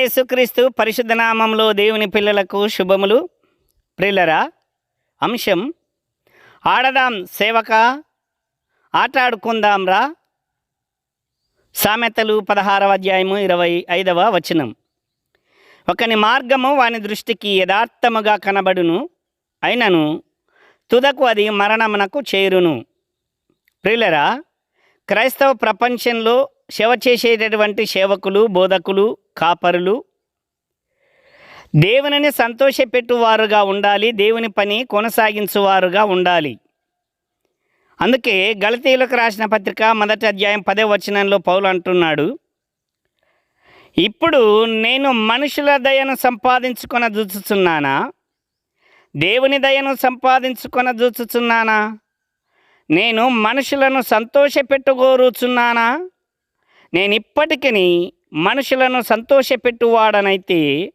యేసుక్రీస్తు పరిశుద్ధ నామంలో దేవుని పిల్లలకు శుభములు. ప్రిల్లరా అంశం ఆడదాం సేవక ఆటాడుకుందాంరా. సామెతలు పదహారవ అధ్యాయము ఇరవై ఐదవ వచనం. ఒకని మార్గము వాని దృష్టికి యథార్థముగా కనబడును అయినను తుదకు అది మరణమునకు చేరును. ప్రియులరా క్రైస్తవ ప్రపంచంలో సేవ చేసేటటువంటి సేవకులు బోధకులు కాపరులు. దేవునిని సంతోషపెట్టువారుగా ఉండాలి దేవుని పని కొనసాగించువారుగా ఉండాలి. అందుకే గళతీయులకు రాసిన పత్రిక మొదటి అధ్యాయం పదే వచనంలో పౌలు అంటున్నాడు ఇప్పుడు నేను మనుషుల దయను సంపాదించుకొన చూచుచున్నానా? దేవుని దయను సంపాదించుకొన చూచుచున్నానా? నేను మనుషులను సంతోషపెట్టుకోరుచున్నానా? నేను ఇప్పటికీ మనుషులను సంతోషపెట్టువాడనైతే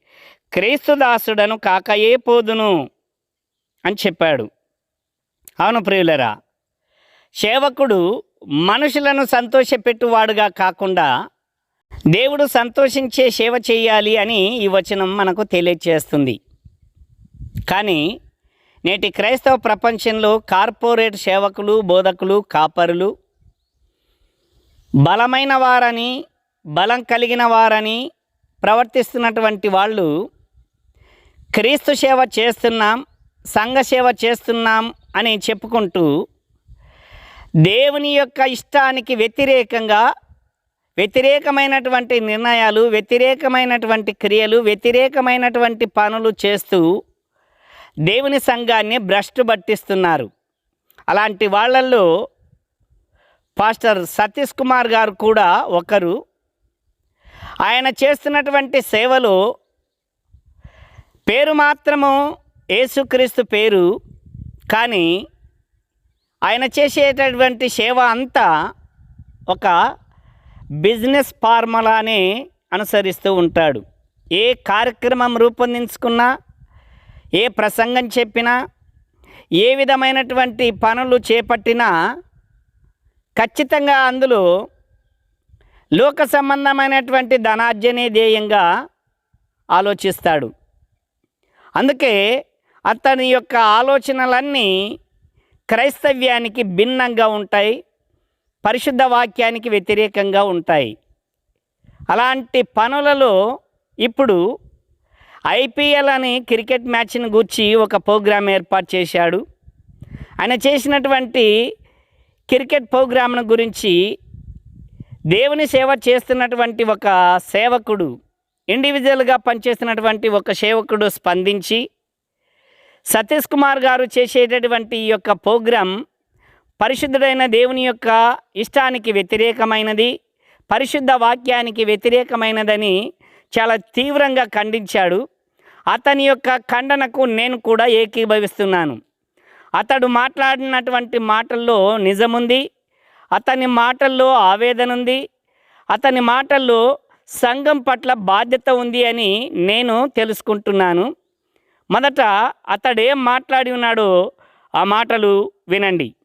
క్రీస్తుదాసుడను కాకయే పోదును అని చెప్పాడు. అవును ప్రియులరా సేవకుడు మనుషులను సంతోషపెట్టువాడుగా కాకుండా దేవుడు సంతోషించే సేవ చేయాలి అని ఈ వచనం మనకు తెలియజేస్తుంది కానీ నేటి క్రైస్తవ ప్రపంచంలో కార్పొరేట్ సేవకులు బోధకులు కాపరులు బలమైన వారని బలం కలిగిన వారని ప్రవర్తిస్తున్నటువంటి వాళ్ళు క్రీస్తు సేవ చేస్తున్నాం సంఘ సేవ చేస్తున్నాం అని చెప్పుకుంటూ దేవుని యొక్క ఇష్టానికి వ్యతిరేకంగా వ్యతిరేకమైనటువంటి నిర్ణయాలు వ్యతిరేకమైనటువంటి క్రియలు వ్యతిరేకమైనటువంటి పనులు చేస్తూ దేవుని సంఘాన్ని భ్రష్టు పట్టిస్తున్నారు. అలాంటి వాళ్ళల్లో పాస్టర్ సతీష్ కుమార్ గారు కూడా ఒకరు. ఆయన చేస్తున్నటువంటి సేవలు పేరు మాత్రము యేసుక్రీస్తు పేరు కానీ ఆయన చేసేటటువంటి సేవ అంతా ఒక బిజినెస్ ఫార్ములానే అనుసరిస్తూ ఉంటాడు. ఏ కార్యక్రమం రూపొందించుకున్నా ఏ ప్రసంగం చెప్పినా ఏ విధమైనటువంటి పనులు చేపట్టినా ఖచ్చితంగా అందులో లోక సంబంధమైనటువంటి ధనార్జనే ధ్యేయంగా ఆలోచిస్తాడు. అందుకే అతని యొక్క ఆలోచనలన్నీ క్రైస్తవ్యానికి భిన్నంగా ఉంటాయి పరిశుద్ధ వాక్యానికి వ్యతిరేకంగా ఉంటాయి. అలాంటి పనులలో ఇప్పుడు ఐపీఎల్ అని క్రికెట్ మ్యాచ్ని గూర్చి ఒక ప్రోగ్రాం ఏర్పాటు చేశాడు. ఆయన చేసినటువంటి క్రికెట్ ప్రోగ్రాంను గురించి దేవుని సేవ చేస్తున్నటువంటి ఒక సేవకుడు ఇండివిజువల్గా పనిచేస్తున్నటువంటి ఒక సేవకుడు స్పందించి సతీష్ కుమార్ గారు చేసేటటువంటి ఈ యొక్క ప్రోగ్రాం పరిశుద్ధుడైన దేవుని యొక్క ఇష్టానికి వ్యతిరేకమైనది పరిశుద్ధ వాక్యానికి వ్యతిరేకమైనదని చాలా తీవ్రంగా ఖండించాడు. అతని యొక్క ఖండనకు నేను కూడా ఏకీభవిస్తున్నాను. అతడు మాట్లాడినటువంటి మాటల్లో నిజముంది అతని మాటల్లో ఆవేదన ఉంది. అతని మాటల్లో సంఘం పట్ల బాధ్యత ఉంది అని నేను తెలుసుకుంటున్నాను. మొదట అతడేం మాట్లాడి ఉన్నాడో ఆ మాటలు వినండి.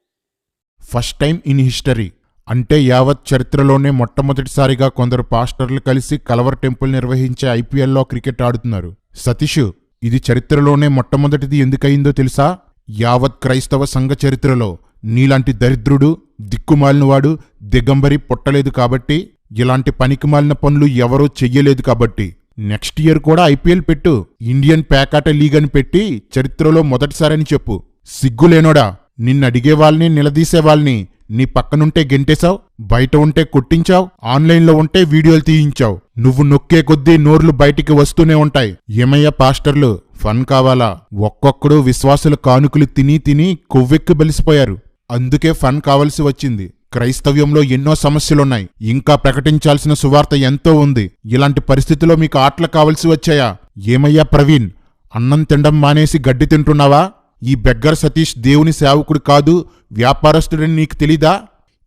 First time in history. అంటే యావత్ చరిత్రలోనే మొట్టమొదటిసారిగా కొందరు పాస్టర్లు కలిసి కలవర్ టెంపుల్ నిర్వహించే ఐపీఎల్లో క్రికెట్ ఆడుతున్నారు. సతీష్ ఇది చరిత్రలోనే మొట్టమొదటిది ఎందుకయిందో తెలుసా? యావత్ క్రైస్తవ సంఘ చరిత్రలో నీలాంటి దరిద్రుడు దిక్కుమాలినవాడు దిగంబరి పుట్టలేదు కాబట్టి ఇలాంటి పనికిమాలిన పనులు ఎవరూ చెయ్యలేదు కాబట్టి నెక్స్ట్ ఇయర్ కూడా ఐపీఎల్ పెట్టు ఇండియన్ ప్యాకాట లీగ్ అని పెట్టి చరిత్రలో మొదటిసారని చెప్పు. సిగ్గులేనోడా? నిన్నడిగేవాళ్ళని నిలదీసేవాళ్ళని వాళ్ళని నీ పక్కనుంటే గెంటేశావు బయట ఉంటే కొట్టించావు ఆన్లైన్లో ఉంటే వీడియోలు తీయించావు. నువ్వు నొక్కే కొద్దీ నోర్లు బయటికి వస్తూనే ఉంటాయి. ఏమయ్యా పాస్టర్లు? ఫన్ కావాలా? ఒక్కొక్కడు విశ్వాసుల కానుకలు తిని తిని కొవ్వెక్కి బలిసిపోయారు. అందుకే ఫన్ కావలసి వచ్చింది. క్రైస్తవ్యంలో ఎన్నో సమస్యలున్నాయి. ఇంకా ప్రకటించాల్సిన సువార్త ఎంతో ఉంది. ఇలాంటి పరిస్థితిలో మీకు ఆటలు కావలసి వచ్చాయా? ఏమయ్యా ప్రవీణ్? అన్నం తినడం మానేసి గడ్డి తింటున్నావా? ఈ బెగ్గర్ సతీష్ దేవుని సేవకుడు కాదు వ్యాపారస్తుడని నీకు తెలీదా?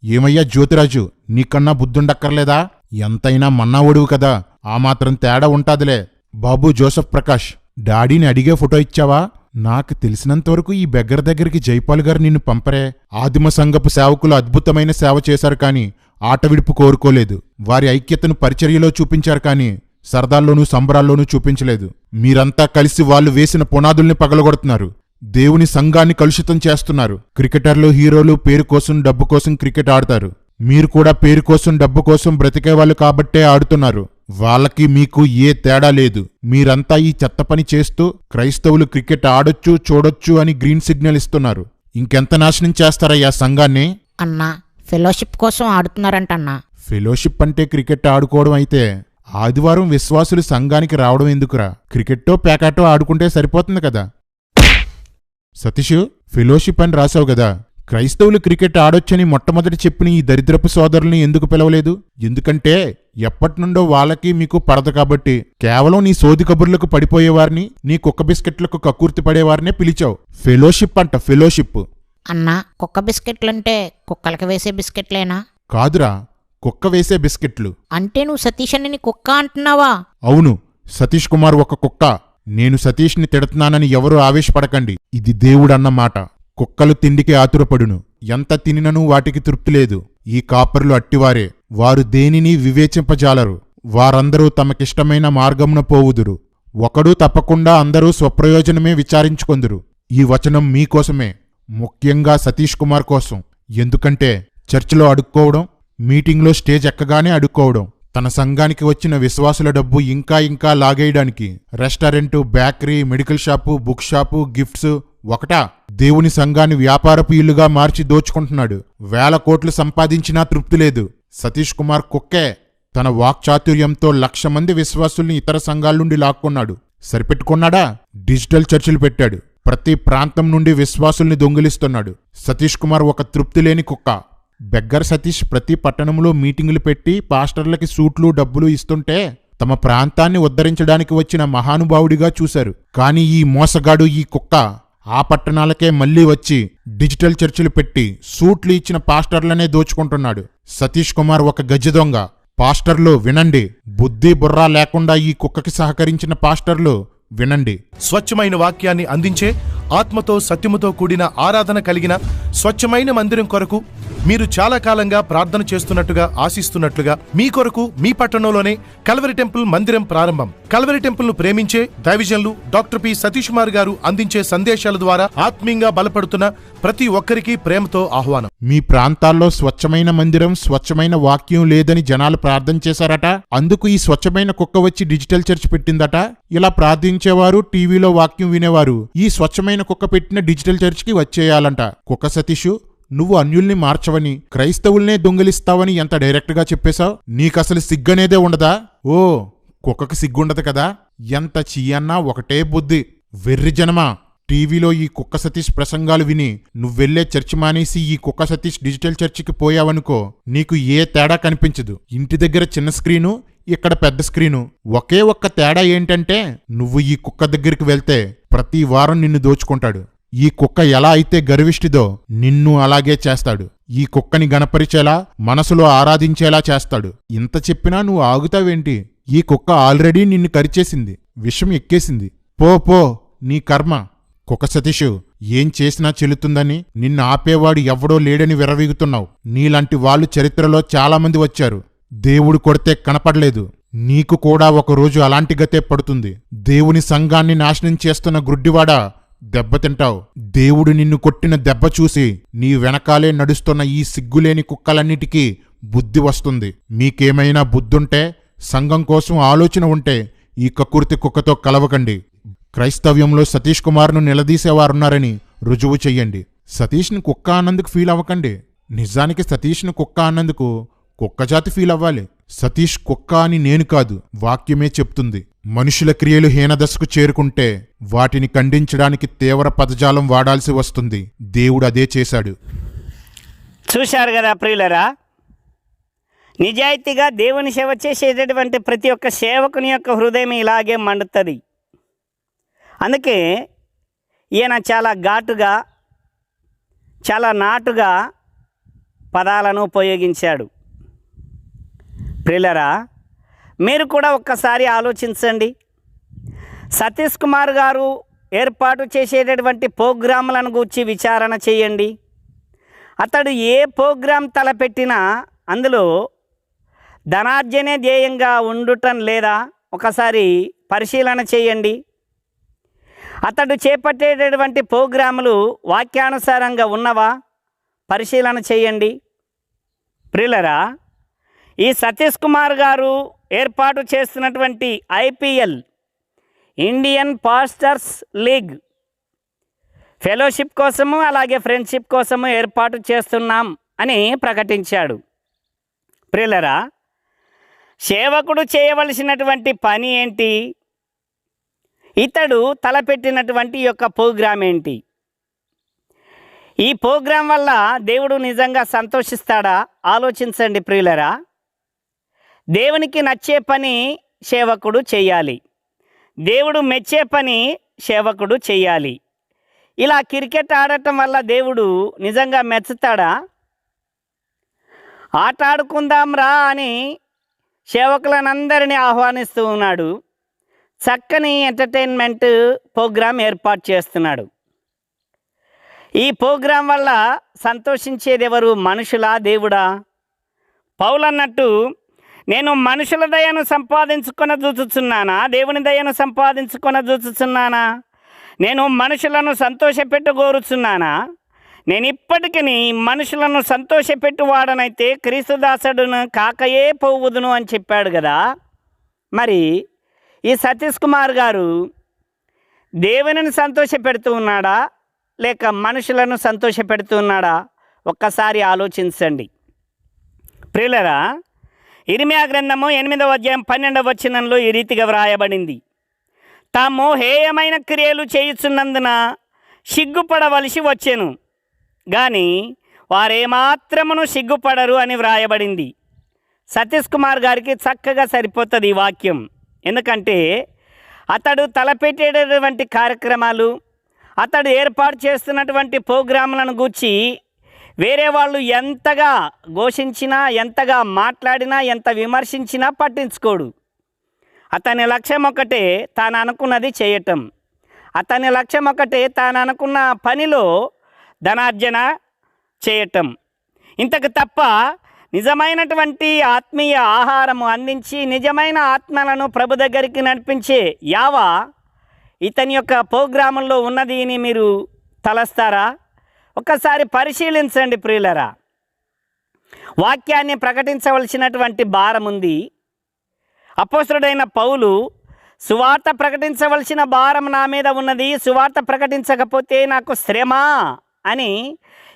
ఏమయ్యా జ్యోతిరాజు నీకన్నా బుద్ధుండక్కర్లేదా? ఎంతైనా మన్నావుడువు కదా. ఆ మాత్రం తేడా ఉంటాదిలే. బాబు జోసఫ్ ప్రకాష్ డాడీని అడిగే ఫోటో ఇచ్చావా? నాకు తెలిసినంతవరకు ఈ బెగ్గర దగ్గరికి జైపాల్ గారు నిన్ను పంపరే. ఆదిమ సంఘపు సేవకులు అద్భుతమైన సేవ చేశారు కాని ఆటవిడుపు కోరుకోలేదు. వారి ఐక్యతను పరిచర్యలో చూపించారు కాని సరదాల్లోనూ సంబరాల్లోనూ చూపించలేదు. మీరంతా కలిసి వాళ్ళు వేసిన పునాదుల్ని పగలగొడుతున్నారు. దేవుని సంఘాన్ని కలుషితం చేస్తున్నారు. క్రికెటర్లు హీరోలు పేరు కోసం డబ్బు కోసం క్రికెట్ ఆడతారు. మీరు కూడా పేరు కోసం డబ్బు కోసం బ్రతికేవాళ్ళు కాబట్టే ఆడుతున్నారు. వాళ్ళకి మీకు ఏ తేడా లేదు. మీరంతా ఈ చెత్త పని చేస్తూ క్రైస్తవులు క్రికెట్ ఆడొచ్చు చూడొచ్చు అని గ్రీన్ సిగ్నల్ ఇస్తున్నారు. ఇంకెంత నాశనం చేస్తారయ్యా సంఘాన్ని? అన్నా ఫెలోషిప్ కోసం ఆడుతున్నారంటన్నా. ఫెలోషిప్ అంటే క్రికెట్ ఆడుకోవడం అయితే ఆదివారం విశ్వాసులు సంఘానికి రావడం ఎందుకురా? క్రికెట్టో పేకాటో ఆడుకుంటే సరిపోతుంది కదా? సతీష్ ఫెలోషిప్ అని రాసావు కదా. క్రైస్తవులు క్రికెట్ ఆడొచ్చని మొట్టమొదటి చెప్పిన ఈ దరిద్రపు సోదరుల్ని ఎందుకు పిలవలేదు? ఎందుకంటే ఎప్పటినుండో వాళ్ళకి మీకు పడదు కాబట్టి కేవలం నీ సోది కబుర్లకు పడిపోయేవారిని నీ కుక్క బిస్కెట్లకు కక్కుర్తి పడేవారినే పిలిచావు. ఫెలోషిప్ అంట ఫెలోషిప్. అన్నా కుక్క బిస్కెట్లంటే కుక్కలకి వేసే బిస్కెట్లేనా? కాదురా కుక్క వేసే బిస్కెట్లు. అంటే నువ్వు సతీష్ అని కుక్క అంటున్నావా? అవును సతీష్ కుమార్ ఒక కుక్క. నేను సతీష్ని తిడుతున్నానని ఎవరూ ఆవేశపడకండి. ఇది దేవుడన్న మాట. కుక్కలు తిండికి ఆతురపడును. ఎంత తినినను వాటికి తృప్తి లేదు. ఈ కాపరులు అట్టివారే. వారు దేనిని వివేచింపజాలరు? వారందరూ తమకిష్టమైన మార్గమున పోవుదురు. ఒకడు తప్పకుండా అందరూ స్వప్రయోజనమే విచారించుకొందురు. ఈ వచనం మీకోసమే ముఖ్యంగా సతీష్ కుమార్ కోసం. ఎందుకంటే చర్చిలో అడుక్కోవడం మీటింగ్లో స్టేజ్ ఎక్కగానే అడుక్కోవడం తన సంఘానికి వచ్చిన విశ్వాసుల డబ్బు ఇంకా ఇంకా లాగేయడానికి restaurant bakery medical shop book shop gifts ఒకటా? దేవుని సంఘాన్ని వ్యాపారపు ఇల్లుగా మార్చి దోచుకుంటున్నాడు. వేల కోట్లు సంపాదించినా తృప్తి లేదు. సతీష్ కుమార్ కుక్కే తన వాక్చాతుర్యంతో లక్ష మంది విశ్వాసుల్ని ఇతర సంఘాల నుండి లాక్కున్నాడు. సరిపెట్టుకున్నాడా? డిజిటల్ చర్చిలు పెట్టాడు. ప్రతి ప్రాంతం నుండి విశ్వాసుల్ని దొంగిలిస్తున్నాడు. సతీష్ కుమార్ ఒక తృప్తి లేని కుక్క. బెగ్గర్ సతీష్ ప్రతి పట్టణంలో మీటింగులు పెట్టి పాస్టర్లకి సూట్లు డబ్బులు ఇస్తుంటే తమ ప్రాంతాన్ని ఉద్ధరించడానికి వచ్చిన మహానుభావుడిగా చూశారు. కానీ ఈ మోసగాడు ఈ కుక్క. ఆ పట్టణాలకే మళ్ళీ వచ్చి డిజిటల్ చర్చిలు పెట్టి సూట్లు ఇచ్చిన పాస్టర్లనే దోచుకుంటున్నాడు. సతీష్ కుమార్ ఒక గజ దొంగ. పాస్టర్లు వినండి బుద్ధి బుర్రా లేకుండా ఈ కుక్కకి సహకరించిన పాస్టర్లు వినండి. స్వచ్ఛమైన వాక్యాన్ని అందించే ఆత్మతో సత్యముతో కూడిన ఆరాధన కలిగిన స్వచ్ఛమైన మందిరం కొరకు మీరు చాలా కాలంగా ప్రార్థన చేస్తున్నట్టుగా ఆశిస్తున్నట్లుగా మీ కొరకు మీ పట్టణంలోనే కల్వరి టెంపుల్ మందిరం ప్రారంభం. కల్వరి టెంపుల్ను ప్రేమించే దైవజన్లు డాక్టర్ పి సతీష్ కుమార్ గారు అందించే సందేశాల ద్వారా ఆత్మీయంగా బలపడుతున్న ప్రతి ఒక్కరికి ప్రేమతో ఆహ్వానం. మీ ప్రాంతాల్లో స్వచ్ఛమైన మందిరం స్వచ్ఛమైన వాక్యం లేదని జనాలు ప్రార్థన చేశారట. అందుకు ఈ స్వచ్ఛమైన కుక్క వచ్చి డిజిటల్ చర్చ్ పెట్టిందట. ఇలా ప్రార్థించేవారు టీవీలో వాక్యం వినేవారు. ఈ స్వచ్ఛమైన కుక్క పెట్టిన డిజిటల్ చర్చ్కి వచ్చేయాలంట. కుక్క సతీషు నువ్వు అన్యుల్ని మార్చవని క్రైస్తవుల్నే దొంగిలిస్తావని ఎంత డైరెక్ట్గా చెప్పేశావు? నీకసలు సిగ్గనేదే ఉండదా? ఓ కుక్కకి సిగ్గుండదు కదా? ఎంత చీయన్నా ఒకటే బుద్ధి. వెర్రి జనమా టీవీలో ఈ కుక్క సతీష్ ప్రసంగాలు విని నువ్వెళ్ళే చర్చి మానేసి ఈ కుక్క సతీష్ డిజిటల్ చర్చికి పోయావనుకో నీకు ఏ తేడా కనిపించదు. ఇంటి దగ్గర చిన్న స్క్రీను ఇక్కడ పెద్ద స్క్రీను. ఒకే ఒక్క తేడా ఏంటంటే నువ్వు ఈ కుక్క దగ్గరికి వెళ్తే ప్రతి వారం నిన్ను దోచుకుంటాడు. ఈ కుక్క ఎలా అయితే గర్విష్టిదో నిన్ను అలాగే చేస్తాడు. ఈ కుక్కని గణపరిచేలా మనసులో ఆరాధించేలా చేస్తాడు. ఇంత చెప్పినా నువ్వు ఆగుతావేంటి? ఈ కుక్క ఆల్రెడీ నిన్ను కరిచేసింది విషం ఎక్కేసింది. పో పో నీ కర్మ. కుక్క సతీషు ఏం చేసినా చెల్లుతుందని నిన్ను ఆపేవాడు ఎవడో లేడని విరవీగుతున్నావు నీలాంటి వాళ్ళు చరిత్రలో చాలామంది వచ్చారు. దేవుడు కొడితే కనపడలేదు. నీకు కూడా ఒక రోజు అలాంటి గతే పడుతుంది. దేవుని సంఘాన్ని నాశనం చేస్తున్న గ్రుడ్డివాడా దెబ్బతింటావు దేవుడు నిన్ను కొట్టిన దెబ్బ చూసి నీ వెనకాలే నడుస్తున్న ఈ సిగ్గులేని కుక్కలన్నిటికీ బుద్ధి వస్తుంది. మీకేమైనా బుద్ధుంటే సంఘం కోసం ఆలోచన ఉంటే ఈ కక్కుర్తి కుక్కతో కలవకండి. క్రైస్తవ్యంలో సతీష్ కుమార్ను నిలదీసేవారున్నారని రుజువు చెయ్యండి. సతీష్ని కుక్క అన్నందుకు ఫీల్ అవ్వకండి. నిజానికి సతీష్ను కుక్క అన్నందుకు కుక్కజాతి ఫీల్ అవ్వాలి. సతీష్ కుక్క అని నేను కాదు వాక్యమే చెప్తుంది. మనుషుల క్రియలు హీనదశకు చేరుకుంటే వాటిని ఖండించడానికి తీవ్ర పదజాలం వాడాల్సి వస్తుంది. దేవుడు అదే చేశాడు. చూశారు కదా ప్రియులరా? నిజాయితీగా దేవుని సేవ చేసేటటువంటి ప్రతి ఒక్క సేవకుని యొక్క హృదయం ఇలాగే మండుతుంది. అందుకే ఈయన చాలా ఘాటుగా చాలా నాటుగా పదాలను ఉపయోగించాడు. ప్రిలరా మీరు కూడా ఒక్కసారి ఆలోచించండి. సతీష్ కుమార్ గారు ఏర్పాటు చేసేటటువంటి ప్రోగ్రాములను గూర్చి విచారణ చేయండి. అతడు ఏ ప్రోగ్రాం తలపెట్టినా అందులో ధనార్జనే ధ్యేయంగా ఉండటం లేదా ఒకసారి పరిశీలన చేయండి. అతడు చేపట్టేటటువంటి ప్రోగ్రాములు వాక్యానుసారంగా ఉన్నవా? పరిశీలన చేయండి. ప్రిలరా ఈ సతీష్ కుమార్ గారు ఏర్పాటు చేస్తున్నటువంటి IPL Indian pastors league fellowship కోసము అలాగే ఫ్రెండ్షిప్ కోసము ఏర్పాటు చేస్తున్నాం అని ప్రకటించాడు. ప్రియులరా సేవకుడు చేయవలసినటువంటి పని ఏంటి? ఇతడు తలపెట్టినటువంటి యొక్క ప్రోగ్రాం ఏంటి? ఈ ప్రోగ్రాం వల్ల దేవుడు నిజంగా సంతోషిస్తాడా? ఆలోచించండి ప్రియులరా. దేవునికి నచ్చే పని సేవకుడు చేయాలి. దేవుడు మెచ్చే పని సేవకుడు చేయాలి. ఇలా క్రికెట్ ఆడటం వల్ల దేవుడు నిజంగా మెచ్చుతాడా? ఆట ఆడుకుందాం రా అని సేవకులనందరినీ ఆహ్వానిస్తూ ఉన్నాడు. చక్కని ఎంటర్టైన్మెంట్ ప్రోగ్రాం ఏర్పాటు చేస్తున్నాడు. ఈ ప్రోగ్రాం వల్ల సంతోషించేది ఎవరు? మనుషులా దేవుడా? పౌలన్నట్టు నేను మనుషుల దయను సంపాదించుకొని చూచుచున్నానా? దేవుని దయను సంపాదించుకొని చూచుచున్నానా? నేను మనుషులను సంతోషపెట్టు కోరుచున్నానా? నేను ఇప్పటికీ మనుషులను సంతోషపెట్టువాడనైతే క్రీస్తుదాసుడును కాకయే పోవుదును అని చెప్పాడు కదా. మరి ఈ సతీష్ కుమార్ గారు దేవునిని సంతోషపెడుతూ ఉన్నాడా? లేక మనుషులను సంతోషపెడుతూ ఉన్నాడా? ఒక్కసారి ఆలోచించండి. ప్రియులరా ఇరిమియా గ్రంథము ఎనిమిదవ అధ్యాయం పన్నెండవ వచనంలో ఈ రీతిగా వ్రాయబడింది. తాము హేయమైన క్రియలు చేయుచున్నందున సిగ్గుపడవలసి వచ్చెను. కానీ వారేమాత్రమును సిగ్గుపడరు అని వ్రాయబడింది. సతీష్ కుమార్ గారికి చక్కగా సరిపోతుంది ఈ వాక్యం. ఎందుకంటే అతడు తలపెట్టేటటువంటి కార్యక్రమాలు అతడు ఏర్పాటు చేస్తున్నటువంటి ప్రోగ్రాంలను గూర్చి వేరే వాళ్ళు ఎంతగా ఘోషించినా ఎంతగా మాట్లాడినా ఎంత విమర్శించినా పట్టించుకోడు. అతని లక్ష్యం ఒకటే తాను అనుకున్నది చేయటం. అతని లక్ష్యం ఒకటే తాను అనుకున్న పనిలో ధనార్జన చేయటం. ఇంతకు తప్ప నిజమైనటువంటి ఆత్మీయ ఆహారము అందించి నిజమైన ఆత్మలను ప్రభు దగ్గరికి నడిపించే యావ ఇతని యొక్క ప్రోగ్రాముల్లో ఉన్నది అని మీరు తలస్తారా? ఒక్కసారి పరిశీలించండి ప్రియులరా. వాక్యాన్ని ప్రకటించవలసినటువంటి భారం ఉంది. అపోసరుడైన పౌలు సువార్త ప్రకటించవలసిన భారం నా మీద ఉన్నది సువార్త ప్రకటించకపోతే నాకు శ్రమ అని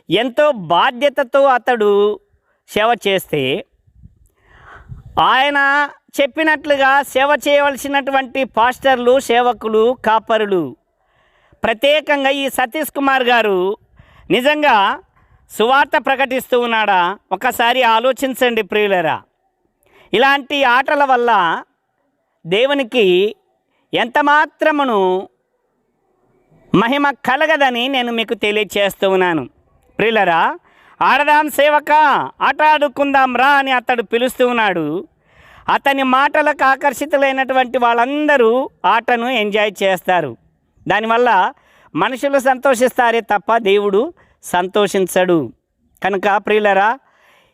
ఎంతో బాధ్యతతో అతడు సేవ చేస్తే ఆయన చెప్పినట్లుగా సేవ చేయవలసినటువంటి పాస్టర్లు సేవకులు కాపరులు ప్రత్యేకంగా ఈ సతీష్ కుమార్ గారు నిజంగా సువార్త ప్రకటిస్తూ ఉన్నాడా? ఒకసారి ఆలోచించండి ప్రియులరా. ఇలాంటి ఆటల వల్ల దేవునికి ఎంత మాత్రమును మహిమ కలగదని నేను మీకు తెలియచేస్తూ ఉన్నాను. ప్రియులరా ఆడదాం సేవక ఆట ఆడుకుందాం రా అని అతడు పిలుస్తూ ఉన్నాడు. అతని మాటలకు ఆకర్షితులైనటువంటి వాళ్ళందరూ ఆటను ఎంజాయ్ చేస్తారు. దానివల్ల మనుషులు సంతోషిస్తారే తప్ప దేవుడు సంతోషించడు. కనుక ప్రియులరా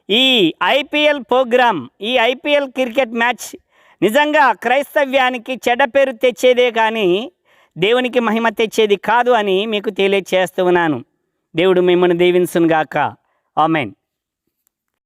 ఈ ఐపీఎల్ ప్రోగ్రామ్ ఈ ఐపీఎల్ క్రికెట్ మ్యాచ్ నిజంగా క్రైస్తవ్యానికి చెడ్డ పేరు తెచ్చేదే కానీ దేవునికి మహిమ తెచ్చేది కాదు అని మీకు తెలియచేస్తూ ఉన్నాను. దేవుడు మిమ్మల్ని దీవించునుగాక. ఆమెన్.